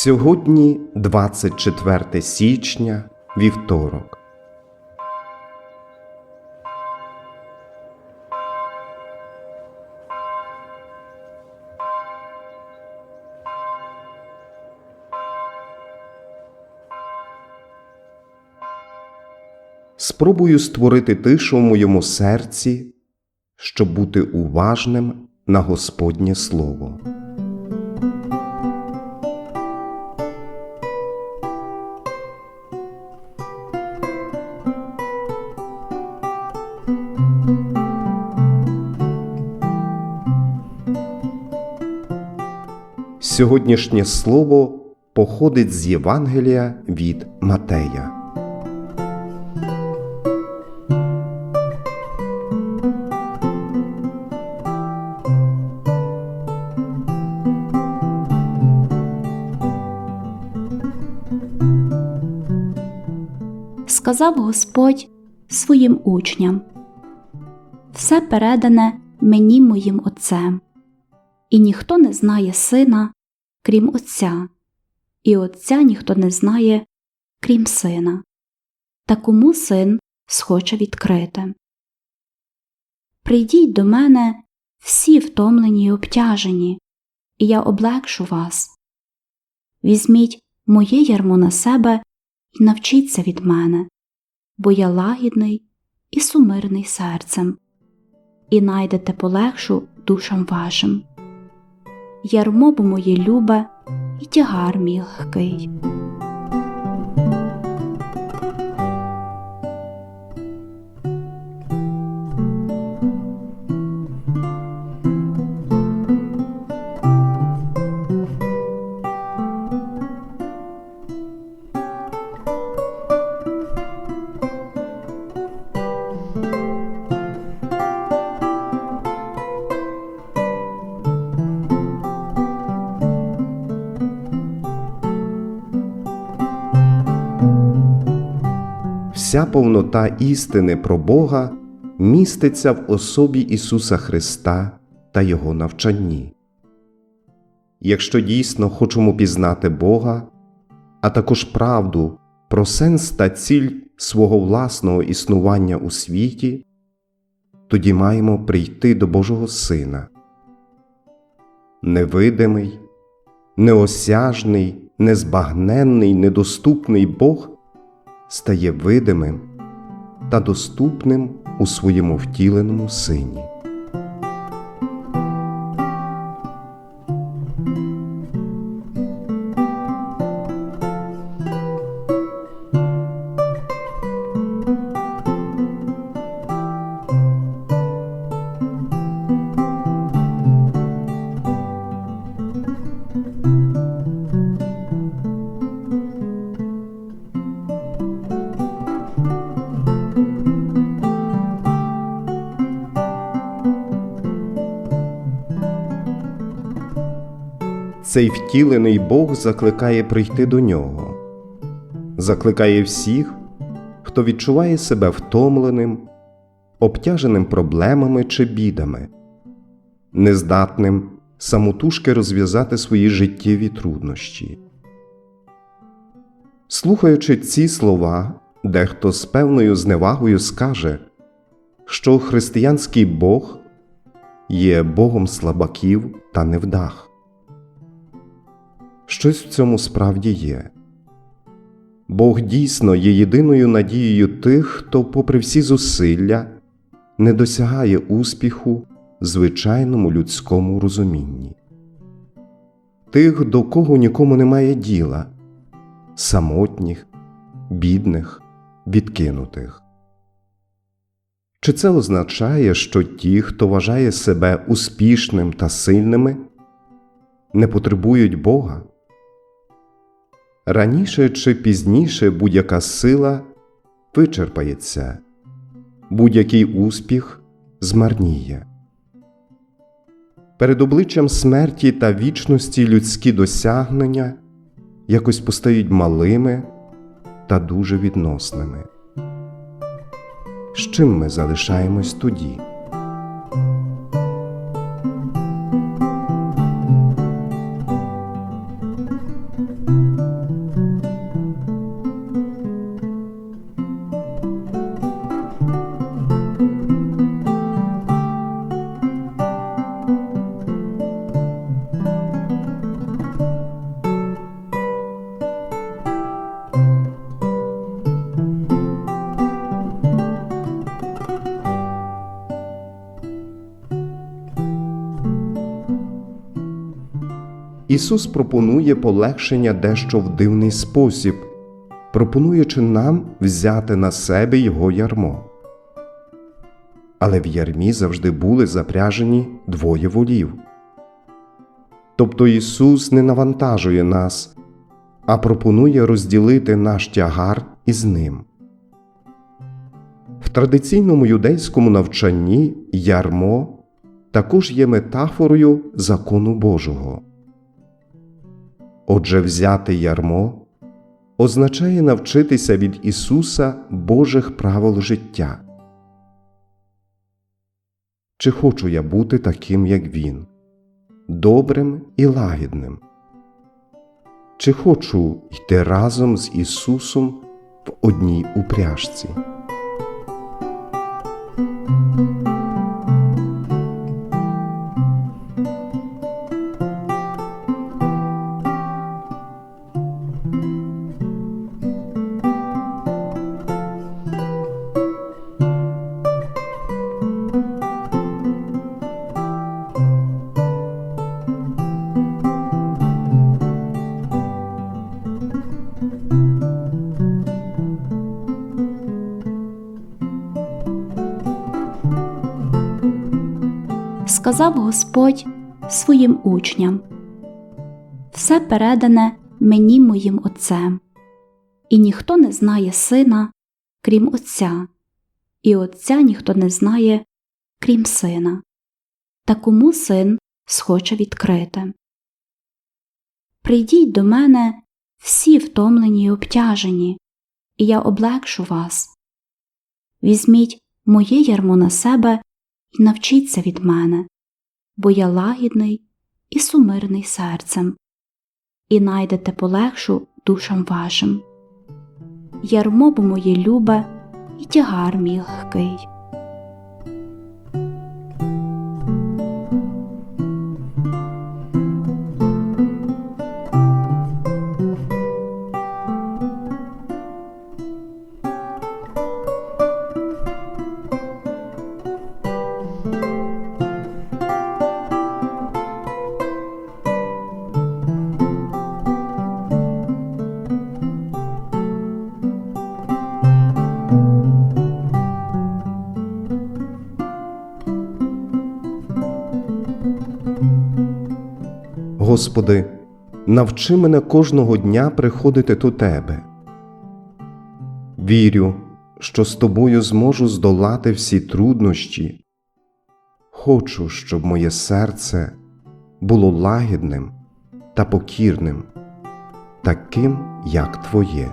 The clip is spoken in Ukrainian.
Сьогодні 24 січня, вівторок. Спробую створити тишу в моєму серці, щоб бути уважним на Господнє Слово. Сьогоднішнє слово походить з Євангелія від Матея. сказав Господь своїм учням Все передане мені моїм Отцем, і ніхто не знає сина, крім Отця, і Отця ніхто не знає, крім сина, та кому син схоче відкрити. Прийдіть до мене всі втомлені й обтяжені, і я облегшу вас. Візьміть моє ярмо на себе і навчіться від мене, бо я лагідний і сумирний серцем, і найдете полегшу душам вашим. Ярмо бо моє любе і тягар мій легкий. Вся повнота істини про Бога міститься в особі Ісуса Христа та Його навчанні. Якщо дійсно хочемо пізнати Бога, а також правду про сенс та ціль свого власного існування у світі, тоді маємо прийти до Божого Сина. Невидимий, неосяжний, незбагненний, недоступний Бог стає видимим та доступним у своєму втіленому сині. Цей втілений Бог закликає прийти до нього, закликає всіх, хто відчуває себе втомленим, обтяженим проблемами чи бідами, нездатним самотужки розв'язати свої життєві труднощі. Слухаючи ці слова, дехто з певною зневагою скаже, що християнський Бог є Богом слабаків та невдах. Щось в цьому справді є. Бог дійсно є єдиною надією тих, хто, попри всі зусилля, не досягає успіху звичайному людському розумінні, тих, до кого нікому немає діла, самотніх, бідних, відкинутих. Чи це означає, що ті, хто вважає себе успішним та сильними, не потребують Бога? Раніше чи пізніше будь-яка сила вичерпається, будь-який успіх змарніє. Перед обличчям смерті та вічності людські досягнення якось постають малими та дуже відносними. З чим ми залишаємось тоді? Ісус пропонує полегшення дещо в дивний спосіб, пропонуючи нам взяти на себе Його ярмо. Але в ярмі завжди були запряжені двоє волів. Тобто Ісус не навантажує нас, а пропонує розділити наш тягар із Ним. В традиційному юдейському навчанні ярмо також є метафорою закону Божого. Отже, взяти ярмо означає навчитися від Ісуса Божих правил життя. Чи хочу я бути таким, як Він, добрим і лагідним? Чи хочу йти разом з Ісусом в одній упряжці? Сказав Господь своїм учням Все передане мені моїм Отцем, і ніхто не знає сина, крім Отця, і Отця ніхто не знає, крім сина, та кому син схоче відкрити. Прийдіть до мене всі втомлені й обтяжені, і я облегшу вас. Візьміть моє ярмо на себе і навчіться від мене, бо я лагідний і сумирний серцем, і найдете полегшу душам вашим. Ярмо бо моє любе і тягар мій легкий. Господи, навчи мене кожного дня приходити до Тебе. Вірю, що з Тобою зможу здолати всі труднощі. Хочу, щоб моє серце було лагідним та покірним, таким, як Твоє.